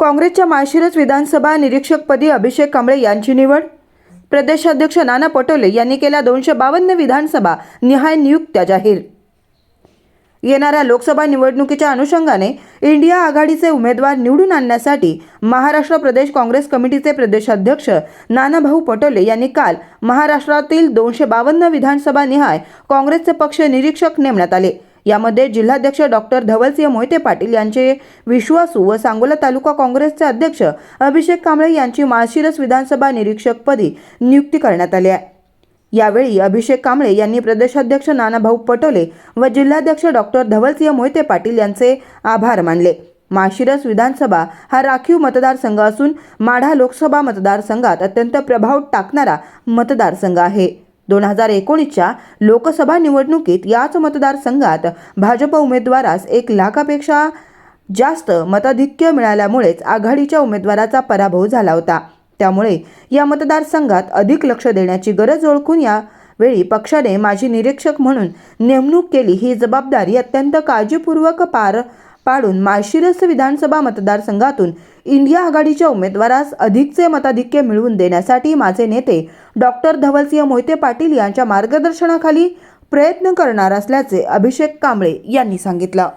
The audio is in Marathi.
काँग्रेसच्या माळशिरस विधानसभा निरीक्षकपदी अभिषेक कांबळे यांची निवड. प्रदेशाध्यक्ष नाना पटोले यांनी केल्या दोनशे बावन्न विधानसभा निहाय नियुक्त्या जाहीर. येणाऱ्या लोकसभा निवडणुकीच्या अनुषंगाने इंडिया आघाडीचे उमेदवार निवडून आणण्यासाठी महाराष्ट्र प्रदेश काँग्रेस कमिटीचे प्रदेशाध्यक्ष नानाभाऊ पटोले यांनी काल महाराष्ट्रातील दोनशे बावन्न विधानसभा निहाय काँग्रेसचे पक्ष निरीक्षक नेमण्यात आले. यामध्ये जिल्हाध्यक्ष डॉक्टर धवलसिंह मोहिते पाटील यांचे विश्वासू व सांगोला तालुका काँग्रेसचे अध्यक्ष अभिषेक कांबळे यांची माळशिरस विधानसभा निरीक्षकपदी नियुक्ती करण्यात आली आहे. यावेळी अभिषेक कांबळे यांनी प्रदेशाध्यक्ष नानाभाऊ पटोले व जिल्हाध्यक्ष डॉक्टर धवलसिंह मोहिते पाटील यांचे आभार मानले. माळशिरस विधानसभा हा राखीव मतदारसंघ असून माढा लोकसभा मतदारसंघात अत्यंत प्रभाव टाकणारा मतदारसंघ आहे. दोन हजार एकोणीसच्या लोकसभा निवडणुकीत याच मतदारसंघात भाजप उमेदवारास एक लाखापेक्षा जास्त मताधिक्य मिळाल्यामुळेच आघाडीच्या उमेदवाराचा पराभव झाला होता. त्यामुळे या मतदारसंघात अधिक लक्ष देण्याची गरज ओळखून या वेळी पक्षाने माझी निरीक्षक म्हणून नेमणूक केली. ही जबाबदारी अत्यंत काळजीपूर्वक पार पाडून माळशिरस विधानसभा मतदारसंघातून इंडिया आघाडीच्या उमेदवारास अधिकचे मताधिक्य मिळवून देण्यासाठी माझे नेते डॉक्टर धवलसिंह मोहिते पाटील यांच्या मार्गदर्शनाखाली प्रयत्न करणार असल्याचे अभिषेक कांबळे यांनी सांगितलं.